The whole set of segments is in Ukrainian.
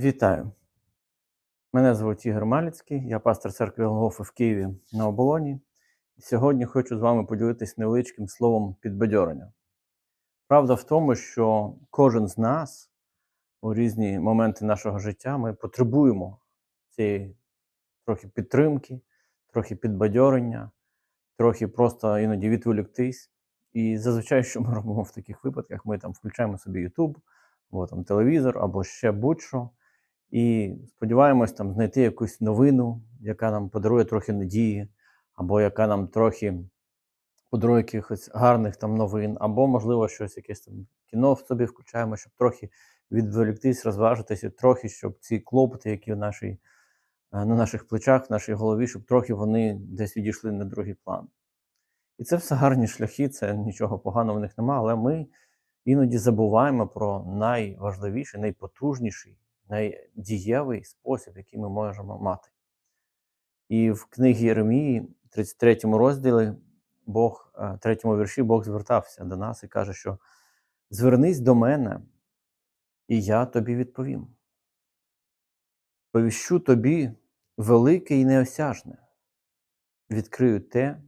Вітаю! Мене звуть Ігор Маліцький, я пастор церкви Голгофи в Києві на оболоні. Сьогодні хочу з вами поділитися невеличким словом підбадьорення. Правда в тому, що кожен з нас у різні моменти нашого життя ми потребуємо цієї трохи підтримки, трохи підбадьорення, трохи просто іноді відволіктись. І зазвичай, що ми робимо в таких випадках, ми там включаємо собі YouTube, або там телевізор, або ще будь-що. І сподіваємось там знайти якусь новину, яка нам подарує трохи надії, або яка нам трохи подарує якихось гарних там новин, або, можливо, щось якесь там кіно в собі включаємо, щоб трохи відволіктись, розважитися, трохи, щоб ці клопоти, які в нашій, е, на наших плечах, в нашій голові, щоб трохи вони десь відійшли на другий план. І це все гарні шляхи, це нічого поганого в них немає, але ми іноді забуваємо про найважливіший, найпотужніший, найдієвий спосіб, який ми можемо мати. І в книгі Єремії, 33 розділі, Бог, е, третьому вірші, Бог звертався до нас і каже, що звернись до мене, і я тобі відповім. Повіщу тобі велике і неосяжне, відкрию те,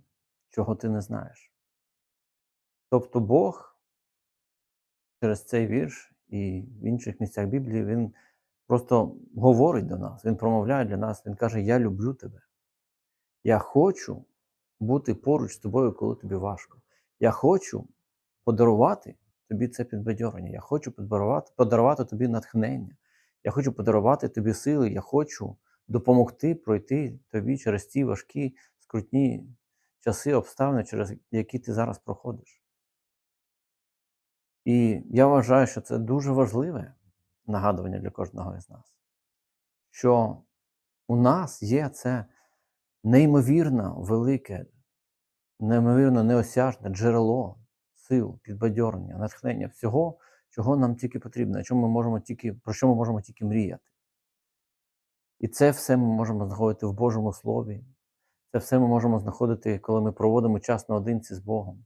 чого ти не знаєш. Тобто Бог через цей вірш і в інших місцях Біблії Він просто говорить до нас, Він промовляє для нас, Він каже: Я люблю тебе. Я хочу бути поруч з тобою, коли тобі важко. Я хочу подарувати тобі це підбадьорення. Я хочу подарувати, подарувати тобі натхнення. Я хочу подарувати тобі сили. Я хочу допомогти пройти тобі через ті важкі, скрутні часи, обставини, через які ти зараз проходиш. І я вважаю, що це дуже важливе нагадування для кожного із нас, що у нас є це неймовірно велике, неймовірно неосяжне джерело сил, підбадьорення, натхнення всього, чого нам тільки потрібно, чому ми можемо тільки, про що ми можемо тільки мріяти. І це все ми можемо знаходити в Божому Слові. Це все ми можемо знаходити, коли ми проводимо час наодинці з Богом.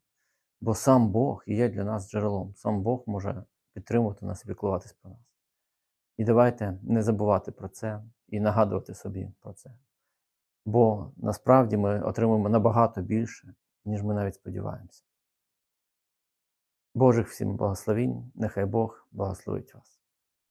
Бо сам Бог є для нас джерелом. Сам Бог може підтримувати нас і піклуватись про нас. І давайте не забувати про це і нагадувати собі про це. Бо насправді ми отримуємо набагато більше, ніж ми навіть сподіваємося. Божих всім благословінь, нехай Бог благословить вас.